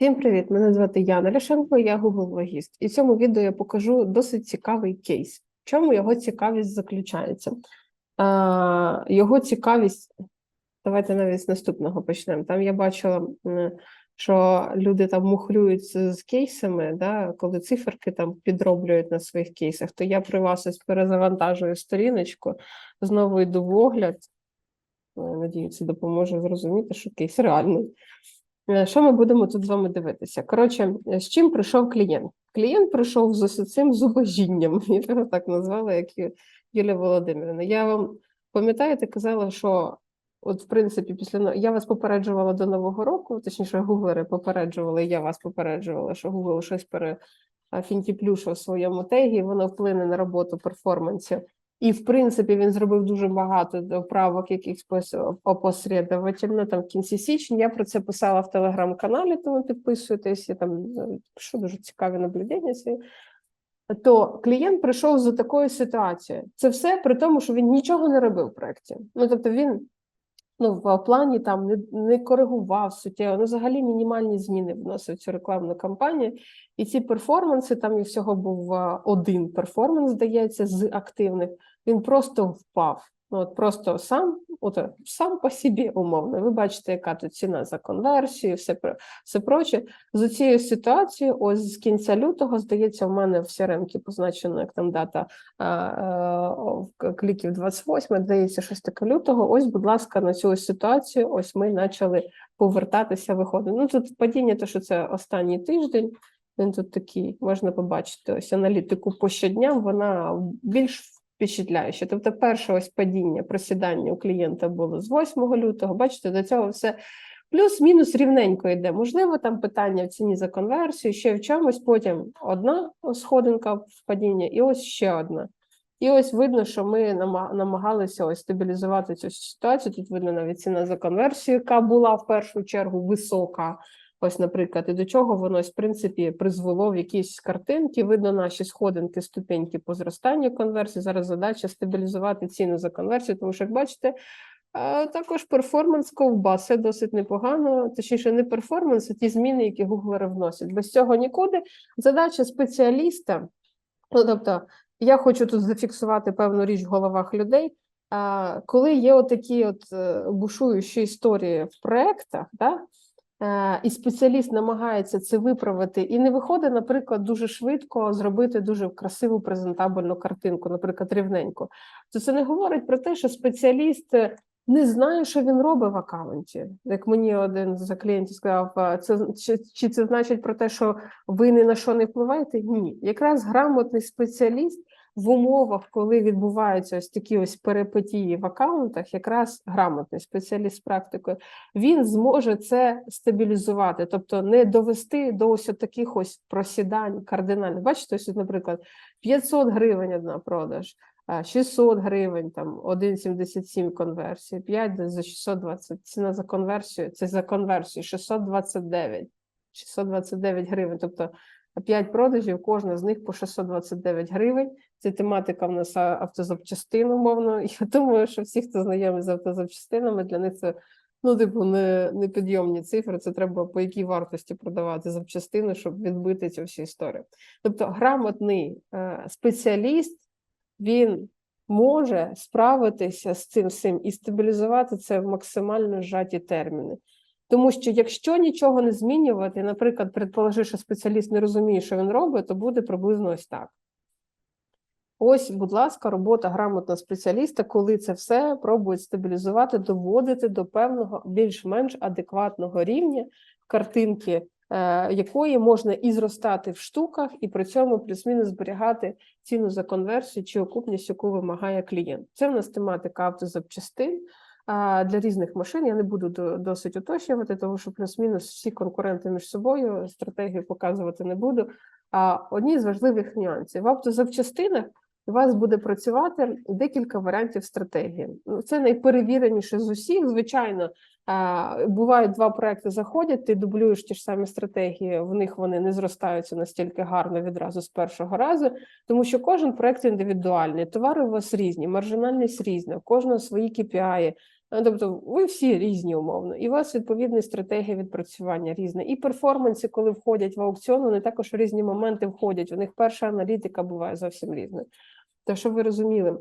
Всім привіт! Мене звати Яна Ляшенко, я Google логіст. І в цьому відео я покажу досить цікавий кейс. В чому його цікавість заключається? А, його цікавість, давайте навіть з наступного почнемо. Там я бачила, що люди там мухлюються з кейсами, да, коли циферки там підроблюють на своїх кейсах, то я при вас ось перезавантажую сторіночку, знову йду в огляд. Е, Надію, це допоможе зрозуміти, що кейс реальний. Е, Що ми будемо тут з вами дивитися? Коротше, е, з чим прийшов клієнт? Клієнт прийшов з ось цим зубожінням, його так назвала, як Юлія Володимирівна. Я вам пам'ятаєте, казала, що от, в принципі, після я вас попереджувала до Нового року, точніше, гуглери попереджували, я вас попереджувала, що Google щось перефінтіплюшив в своєму тегі, воно вплине на роботу перформансів. І, в принципі, він зробив дуже багато доправок, якихось пос- опосередовательно. Там в кінці січня я про це писала в телеграм-каналі, тому підписуйтесь, я там е, пишу дуже цікаві наблюдення свої. То клієнт прийшов за такою ситуацією. Це все при тому, що він нічого не робив в проєкті. Ну, тобто він ну, в плані там не, не коригував суттєво, ну, взагалі мінімальні зміни вносив цю рекламну кампанію. І ці перформанси, там і всього був один перформанс, здається, з активних, він просто впав. Ну, от просто сам, от е, сам по собі умовно. Ви бачите, яка тут ціна за конверсію, все все проче. З цією ситуацією, ось з кінця лютого, здається, в мене в CRM позначено як там дата а, а, о, кліків 28, здається, щось таке лютого. Ось, будь ласка, на цю ситуацію. Ось ми почали повертатися, виходити. Ну тут падіння, то що це останній тиждень. Він тут такий, можна побачити ось аналітику по щодням, вона більш впечатляюча. Тобто, перше ось падіння, просідання у клієнта було з 8 лютого. Бачите, до цього все плюс-мінус рівненько йде. Можливо, там питання в ціні за конверсію, ще в чомусь, потім одна сходинка в падіння, і ось ще одна. І ось видно, що ми намагалися ось стабілізувати цю ситуацію. Тут видно навіть ціна за конверсію, яка була в першу чергу висока. Ось, наприклад, і до чого воно, в принципі, призвело в якісь картинки. Видно наші сходинки, ступеньки по зростанню конверсії. Зараз задача стабілізувати ціну за конверсію, тому що, як бачите, також перформанс ковбаси досить непогано, точніше, не перформанс, а ті зміни, які гуглери вносять. Без цього нікуди. Задача спеціаліста, ну тобто, я хочу тут зафіксувати певну річ в головах людей. Коли є отакі от е, бушуючі історії в проектах, да, е, і спеціаліст намагається це виправити, і не виходить, наприклад, дуже швидко зробити дуже красиву презентабельну картинку, наприклад, рівненько, то це не говорить про те, що спеціаліст е, не знає, що він робить в аккаунті. Як мені один з клієнтів сказав, «А це чи, чи це значить про те, що ви ні на що не впливаєте? Ні, якраз грамотний спеціаліст в умовах, коли відбуваються ось такі ось перипетії в аккаунтах, якраз грамотний спеціаліст практикою, він зможе це стабілізувати, тобто не довести до ось таких ось просідань кардинальних. Бачите, ось, наприклад, 500 гривень одна продаж. а 600 гривень, там 1,77 конверсії, 5 десь за 620, ціна за конверсію, це за конверсію 629, 629 гривень, тобто 5 продажів, кожна з них по 629 гривень. Це тематика в нас автозапчастин, умовно. Я думаю, що всі, хто знайомі з автозапчастинами, для них це ну, типу, не, непідйомні цифри. Це треба по якій вартості продавати запчастини, щоб відбити цю всю історію. Тобто, грамотний е, спеціаліст він може справитися з цим всім і стабілізувати це в максимально зжаті терміни. Тому що якщо нічого не змінювати, наприклад, предположи, що спеціаліст не розуміє, що він робить, то буде приблизно ось так. Ось, будь ласка, робота грамотного спеціаліста, коли це все пробують стабілізувати, доводити до певного більш-менш адекватного рівня картинки, е, якої можна і зростати в штуках, і при цьому плюс-мінус зберігати ціну за конверсію чи окупність, яку вимагає клієнт. Це в нас тематика автозапчастин. Для різних машин я не буду до- досить уточнювати, тому що плюс-мінус всі конкуренти між собою стратегію показувати не буду. А одні з важливих нюансів в автозапчастинах у вас буде працювати декілька варіантів стратегії. Ну, Це найперевіреніше з усіх. Звичайно, бувають два проекти заходять, ти дублюєш ті ж самі стратегії, в них вони не зростаються настільки гарно відразу з першого разу, тому що кожен проект індивідуальний, товари у вас різні, маржинальність різна, у кожного свої KPI, Тобто ви всі різні умовно, і у вас відповідна стратегія відпрацювання різна. І перформанси, коли входять в аукціон, вони також в різні моменти входять. У них перша аналітика буває зовсім різна. То, щоб ви розуміли,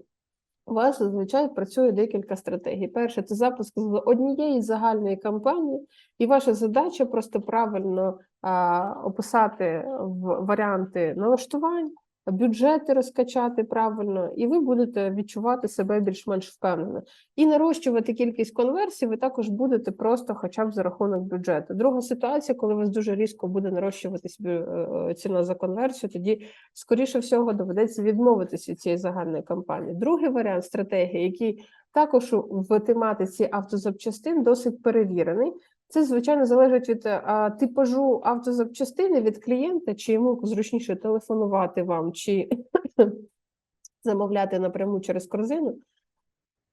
у вас зазвичай працює декілька стратегій. Перше це запуск з однієї загальної кампанії, і ваша задача просто правильно а, описати в варіанти налаштувань, бюджети розкачати правильно, і ви будете відчувати себе більш-менш впевнено. І нарощувати кількість конверсій ви також будете просто хоча б за рахунок бюджету. Друга ситуація, коли у вас дуже різко буде нарощуватись е, е, ціна за конверсію, тоді скоріше всього доведеться відмовитися від цієї загальної кампанії. Другий варіант стратегії, який також в тематиці автозапчастин досить перевірений. Це звичайно залежить від е, а, типажу автозапчастини від клієнта, чи йому зручніше телефонувати вам, чи замовляти напряму через корзину.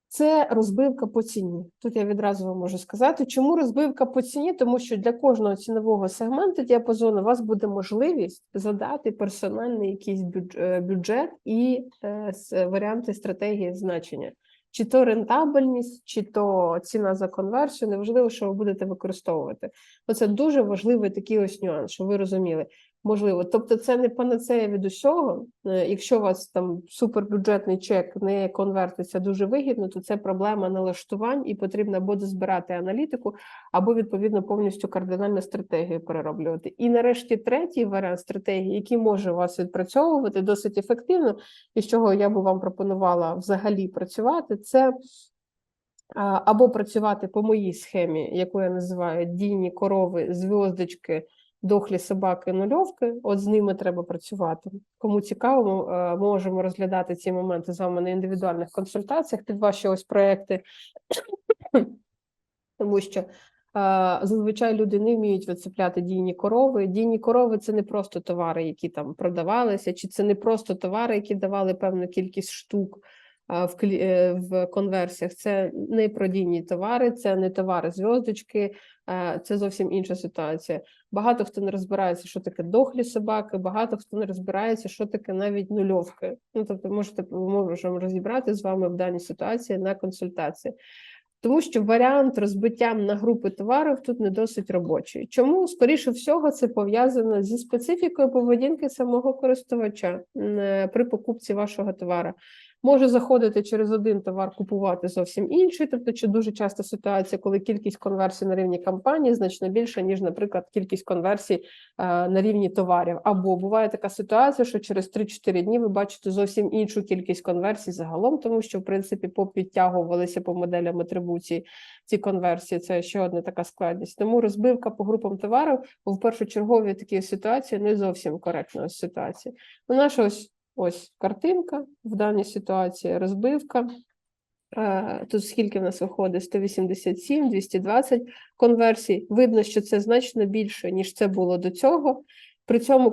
Це розбивка по ціні. Тут я відразу вам можу сказати, чому розбивка по ціні, тому що для кожного цінового сегменту діапазону у вас буде можливість задати персональний якийсь е, бюджет і е, варіанти стратегії значення. Чи то рентабельність, чи то ціна за конверсію, неважливо, що ви будете використовувати. Оце дуже важливий такий ось нюанс, що ви розуміли. Можливо, тобто це не панацея від усього. Е, Якщо у вас там супербюджетний чек не конвертиться дуже вигідно, то це проблема налаштувань, і потрібно або дозбирати аналітику, або відповідно повністю кардинальну стратегію перероблювати. І нарешті третій варіант стратегії, який може вас відпрацьовувати досить ефективно, і з чого я би вам пропонувала взагалі працювати, це або працювати по моїй схемі, яку я називаю дійні корови, зв'яздочки, дохлі собаки, нульовки. От з ними треба працювати. Кому цікаво, е, можемо розглядати ці моменти з вами на індивідуальних консультаціях під ваші ось проекти, тому що е, зазвичай люди не вміють вицепляти дійні корови. Дійні корови це не просто товари, які там продавалися, чи це не просто товари, які давали певну кількість штук в е, в конверсіях. Це не продійні товари, це не товари зв'язочки, це зовсім інша ситуація. Багато хто не розбирається, що таке дохлі собаки, багато хто не розбирається, що таке навіть нульовки. Ну тобто, можете можемо розібрати з вами в даній ситуації на консультації. Тому що варіант розбиття на групи товарів тут не досить робочий. Чому, скоріше всього, це пов'язано зі специфікою поведінки самого користувача е, при покупці вашого товара. Може заходити через один товар, купувати зовсім інший. Тобто, чи дуже часто ситуація, коли кількість конверсій на рівні кампанії значно більша, ніж, наприклад, кількість конверсій е, на рівні товарів. Або буває така ситуація, що через 3-4 дні ви бачите зовсім іншу кількість конверсій загалом, тому що в принципі попідтягувалися по моделям атрибуції ці конверсії. Це ще одна така складність. Тому розбивка по групам товарів в першочерговій такій ситуації не зовсім коректна ситуація. У нас ось ось картинка в даній ситуації, розбивка. Е, Тут скільки в нас виходить? 187, 220 конверсій. Видно, що це значно більше, ніж це було до цього. При цьому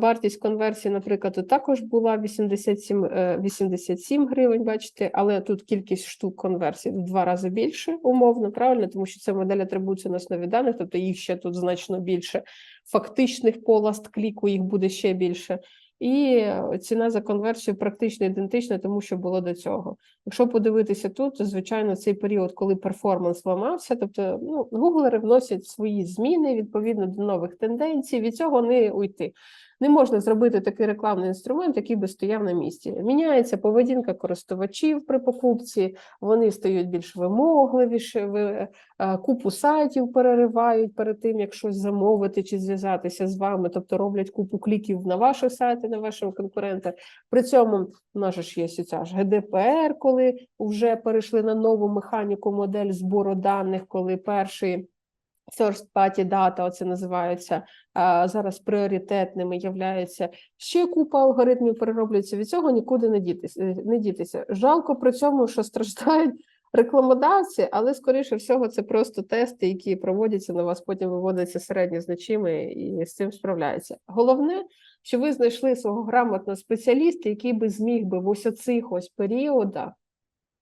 вартість конверсії, наприклад, також була 87, е, 87 гривень, бачите, але тут кількість штук конверсій в два рази більше, умовно, правильно, тому що це модель атрибуції на основі даних, тобто їх ще тут значно більше. Фактичних по ласт кліку їх буде ще більше. І е, ціна за конверсію практично ідентична тому, що було до цього. Якщо подивитися тут, то звичайно цей період, коли перформанс ламався, тобто ну, гуглери вносять свої зміни відповідно до нових тенденцій, від цього не уйти. Не можна зробити такий рекламний інструмент, який би стояв на місці. Міняється поведінка користувачів при покупці, вони стають більш вимогливіше, ви- е, купу сайтів переривають перед тим, як щось замовити чи зв'язатися з вами, тобто роблять купу кліків на ваші сайти, на вашого конкурента. При цьому у нас ж є ця ж ГДПР, коли вже перейшли на нову механіку модель збору даних, коли перший first party data, оце називається зараз пріоритетними являється. Ще купа алгоритмів перероблюється. Від цього нікуди не дітися. Не дітися. Жалко при цьому, що страждають рекламодавці, але скоріше всього це просто тести, які проводяться на вас, потім виводяться середні значими і з цим справляються. Головне, що ви знайшли свого грамотного спеціаліста, який би зміг би в ось оцих ось періодах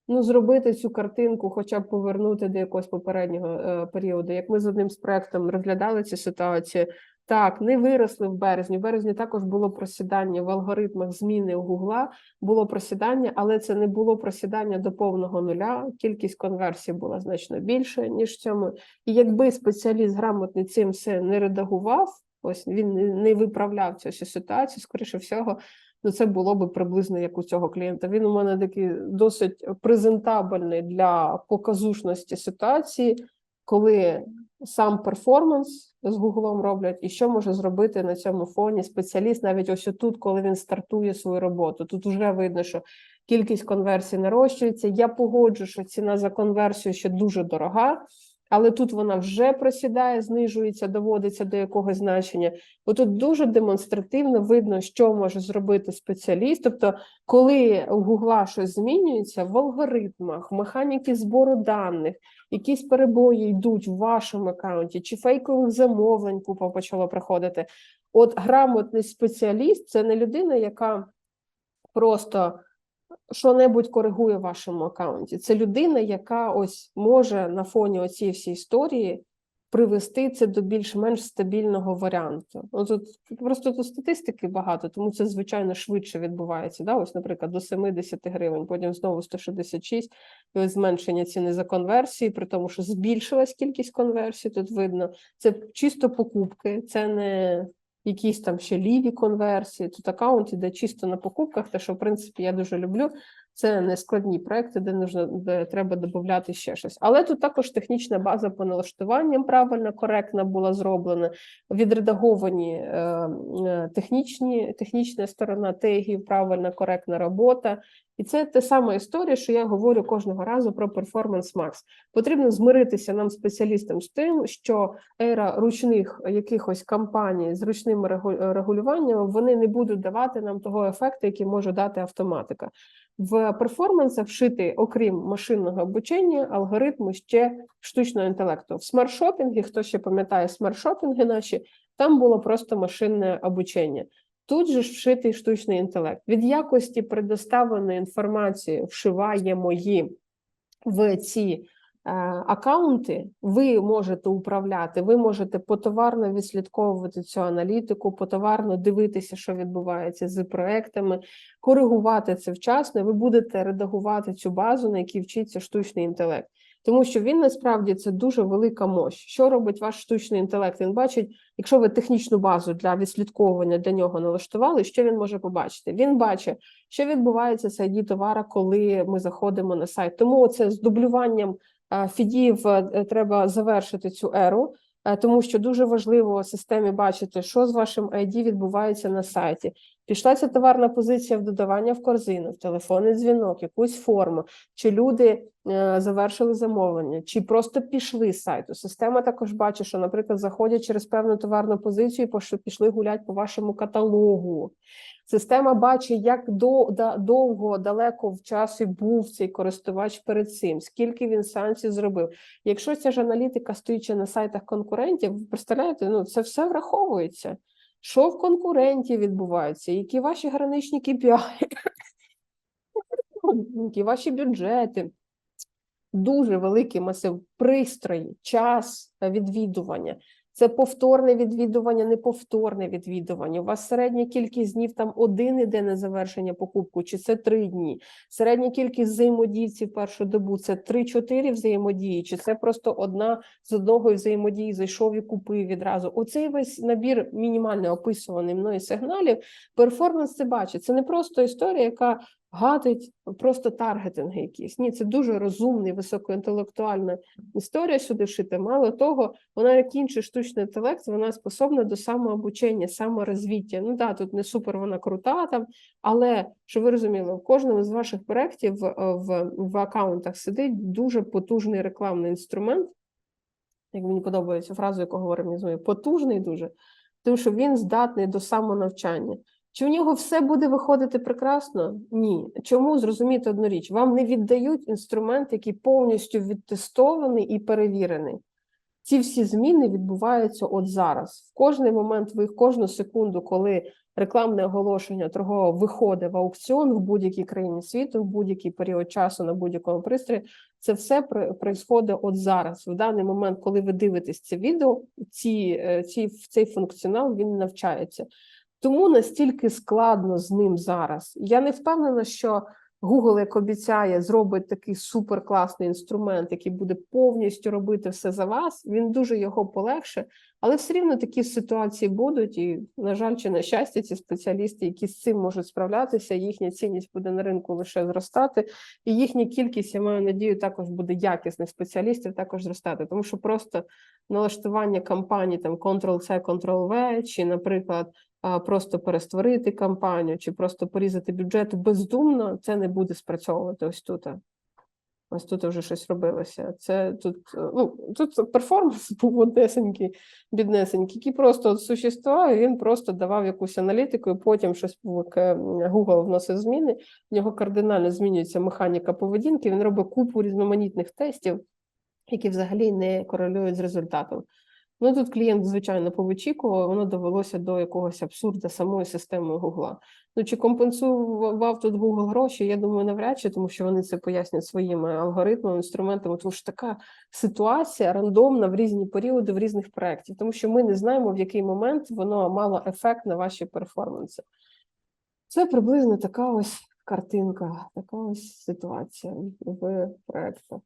ну, зробити цю картинку, хоча б повернути до якогось попереднього е, періоду. Як ми з одним з проектом розглядали цю ситуацію, Так, не виросли в березні. В березні також було просідання в алгоритмах зміни у Гугла, було просідання, але це не було просідання до повного нуля. Кількість конверсій була значно більше, ніж в цьому. І якби спеціаліст грамотний цим все не редагував, ось він не виправляв цю ситуацію, скоріше всього, ну це було би приблизно як у цього клієнта. Він у мене такий досить презентабельний для показушності ситуації, коли сам перформанс з Гуглом роблять, і що може зробити на цьому фоні спеціаліст, навіть ось тут, коли він стартує свою роботу. Тут вже видно, що кількість конверсій нарощується. Я погоджу, що ціна за конверсію ще дуже дорога, але тут вона вже просідає, знижується, доводиться до якогось значення. Бо тут дуже демонстративно видно, що може зробити спеціаліст. Тобто, коли у Гугла щось змінюється в алгоритмах, в механіки збору даних, якісь перебої йдуть в вашому аккаунті, чи фейкових замовлень купа почало приходити. От грамотний спеціаліст це не людина, яка просто що-небудь коригує в вашому аккаунті. Це людина, яка ось може на фоні оцієї всієї історії привести це до більш-менш стабільного варіанту. Ну, тут просто тут статистики багато, тому це звичайно швидше відбувається. Да? Ось, наприклад, до 70 гривень, потім знову 166, і ось зменшення ціни за конверсії, при тому, що збільшилась кількість конверсій, тут видно. Це чисто покупки, це не якісь там ще ліві конверсії. Тут аккаунт іде чисто на покупках, те, що в принципі я дуже люблю. Це не складні проекти, де нужно де треба додати ще щось. Але тут також технічна база по налаштуванням правильно, коректно була зроблена, відредаговані е, е, технічні, технічна сторона тегів, правильна, коректна робота. І це те сама історія, що я говорю кожного разу про Performance Max. Потрібно змиритися нам, спеціалістам, з тим, що ера ручних якихось кампаній з ручним регу- регулюванням вони не будуть давати нам того ефекту, який може дати автоматика. В перформансах вшитий, окрім машинного обучення, алгоритми ще штучного інтелекту. В смарт-шопінгі, хто ще пам'ятає смарт-шопінги наші, там було просто машинне обучення. Тут же вшитий штучний інтелект. Від якості предоставленої інформації вшиваємо її в ці е, акаунти, ви можете управляти, ви можете потоварно відслідковувати цю аналітику, потоварно дивитися, що відбувається з проектами, коригувати це вчасно. Ви будете редагувати цю базу, на якій вчиться штучний інтелект. Тому що він насправді це дуже велика мощ. Що робить ваш штучний інтелект? Він бачить, якщо ви технічну базу для відслідковування для нього налаштували, що він може побачити? Він бачить, що відбувається з ID товара, коли ми заходимо на сайт. Тому це з дублюванням е, фідів е, треба завершити цю еру, е, тому що дуже важливо системі бачити, що з вашим ID відбувається на сайті. Пішла ця товарна позиція в додавання в корзину, в телефонний дзвінок, якусь форму, чи люди е, завершили замовлення, чи просто пішли з сайту. Система також бачить, що, наприклад, заходять через певну товарну позицію, і пішли гулять по вашому каталогу. Система бачить, як довго, далеко в часі був цей користувач перед цим, скільки він санкцій зробив. Якщо ця ж аналітика стоїть на сайтах конкурентів, ви представляєте, ну це все враховується. Що в конкуренті відбувається, які ваші граничні KPI, які ваші бюджети. Дуже великий масив пристрої, час відвідування. Це повторне відвідування, неповторне відвідування. У вас середня кількість днів там один іде на завершення покупку, чи це три дні. Середня кількість взаємодійців в першу добу це 3-4 взаємодії, чи це просто одна з одного взаємодії зайшов і купив відразу. Оцей весь набір мінімально описуваний мною сигналів. Перформанс це бачить. Це не просто історія, яка гатить просто таргетинги якісь. Ні, це дуже розумний, високоінтелектуальна історія сюди вшита. Мало того, вона як інший штучний інтелект, вона способна до самообучення, саморозвіття. Ну да, тут не супер вона крута там, але щоб ви розуміли, в кожному з ваших проєктів е, в, в аккаунтах сидить дуже потужний рекламний інструмент. Як мені подобається фразу, яку говорив потужний дуже, тому що він здатний до самонавчання. Чи у нього все буде виходити прекрасно? Ні. Чому зрозуміти одну річ? Вам не віддають інструмент, який повністю відтестований і перевірений. ці всі зміни відбуваються от зараз. В кожний момент, ви кожну секунду, коли рекламне оголошення торгове виходить в аукціон в будь-якій країні світу, в будь-який період часу на будь-якому пристрої, це все происходить от зараз. В даний момент, коли ви дивитесь це відео, ці, е, ці, цей функціонал він навчається. Тому настільки складно з ним зараз. Я не впевнена, що Google, як обіцяє, зробить такий суперкласний інструмент, який буде повністю робити все за вас. Він дуже його полегше, але все рівно такі ситуації будуть. І, на жаль, чи на щастя, ці спеціалісти, які з цим можуть справлятися, їхня цінність буде на ринку лише зростати, і їхня кількість, я маю надію, також буде якісних спеціалістів також зростати, тому що просто налаштування кампаній там Ctrl-C, Ctrl-V, чи, наприклад просто перестворити кампанію чи просто порізати бюджет бездумно, це не буде спрацьовувати ось тут. Ось тут вже щось робилося. Це тут ну тут перформанс був однесенький, біднесенький, який просто существував, і він просто давав якусь аналітику, і потім щось Google вносив зміни. В нього кардинально змінюється механіка поведінки. Він робить купу різноманітних тестів, які взагалі не корелюють з результатом. Ну тут клієнт, звичайно, повичікував, воно довелося до якогось абсурду самої системи Гугла. Ну чи компенсував тут Google гроші? Я думаю, навряд чи, тому що вони це пояснять своїми алгоритмами, інструментами, тому що така ситуація рандомна в різні періоди, в різних проєктів, тому що ми не знаємо, в який момент воно мало ефект на ваші перформанси. Це приблизно така ось картинка, така ось ситуація в проєктах.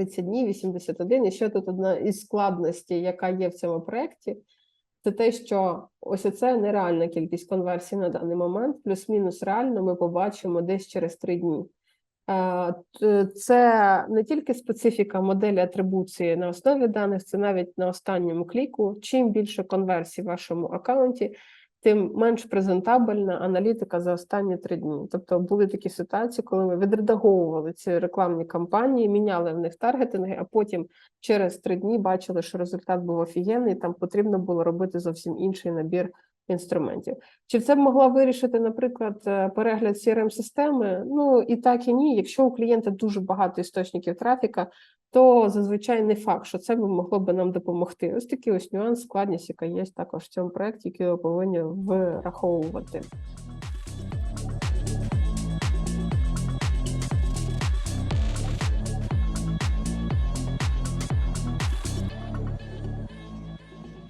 30 днів, 81. І ще тут одна із складностей, яка є в цьому проєкті, це те, що ось це нереальна кількість конверсій на даний момент, плюс-мінус реально ми побачимо десь через 3 дні. Це не тільки специфіка моделі атрибуції на основі даних, це навіть на останньому кліку. Чим більше конверсій в вашому аккаунті, тим менш презентабельна аналітика за останні три дні. Тобто були такі ситуації, коли ми відредаговували ці рекламні кампанії, міняли в них таргетинги, а потім через три дні бачили, що результат був офігенний. Там потрібно було робити зовсім інший набір інструментів. Чи це б могла вирішити, наприклад, е, перегляд crm системи Ну і так і ні. Якщо у клієнта дуже багато істочників трафіка, то зазвичай не факт, що це б могло би нам допомогти. Ось такий ось нюанс, складність, яка є також в цьому проєкті, який ви повинні враховувати.